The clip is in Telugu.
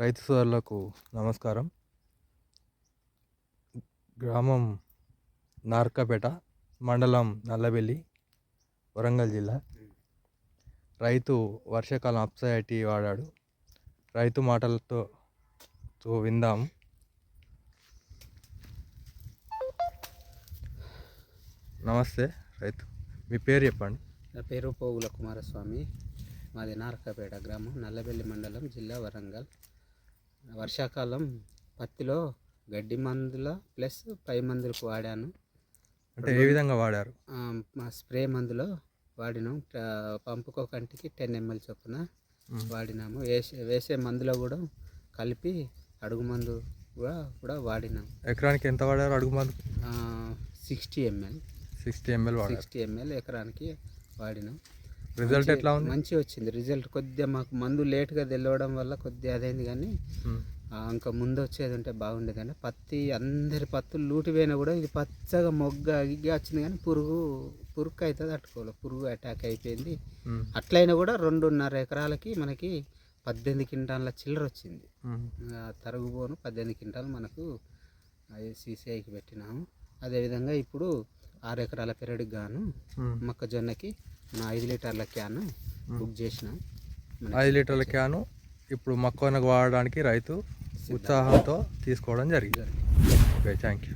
రైతు సోదరులకు నమస్కారం. గ్రామం నార్కపేట మండలం నల్లబెల్లి వరంగల్ జిల్లా. రైతు వర్షాకాలం అప్సైటీ వాడాడు. రైతు మాటలతో తో విందాం. నమస్తే రైతు మీ పేరు చెప్పండి. నా పేరు పోగుల కుమారస్వామి. మాది నారకపేట గ్రామం నల్లబెల్లి మండలం జిల్లా వరంగల్. వర్షాకాలం పత్తిలో గడ్డి మందుల ప్లస్ పై మందులకు వాడాను. అంటే ఏ విధంగా వాడారు? స్ప్రే మందులో వాడినాం. పంపుకో కంటికి టెన్ ఎంఎల్ చొప్పున. వాడినాము. వేసే వేసే మందులో కూడా కలిపి అడుగు మందు కూడా కూడా వాడినాం. ఎకరానికి ఎంత వాడారు అడుగు మందు? Sixty ML. Sixty ML sixty ML ఎకరానికి వాడినాం. రిజల్ట్ ఎట్లా ఉంది మంచి వచ్చింది రిజల్ట్ కొద్దిగా మాకు మందు లేట్గా తెలవడం వల్ల కొద్దిగా అదైంది కానీ. ఆ, ఇంకా ముందు వచ్చేది ఉంటే బాగుండేదండి పత్తి అందరి పత్తులు లూటి పోయినా కూడా ఇది పచ్చగా మొగ్గ గిగ్గ వచ్చింది కానీ పురుగు పురుగు అయితే తట్టుకోవాలి పురుగు అటాక్ అయిపోయింది మ్మ్. అట్లయినా కూడా రెండున్నర ఎకరాలకి మనకి పద్దెనిమిది క్వింటాల చిల్లర వచ్చింది. ఆ, తరుగుబోను పద్దెనిమిది క్వింటాలు మనకు సీసీఐకి పెట్టినాము అదేవిధంగా ఇప్పుడు ఆరు ఎకరాల పెరడికి గాను. మొక్కజొన్నకి మన ఐదు లీటర్ల క్యాన్ బుక్ చేసినాం. ఐదు లీటర్ల క్యాను ఇప్పుడు మక్కువనకు వాడడానికి రైతు ఉత్సాహంతో తీసుకోవడం జరిగింది. Okay thank you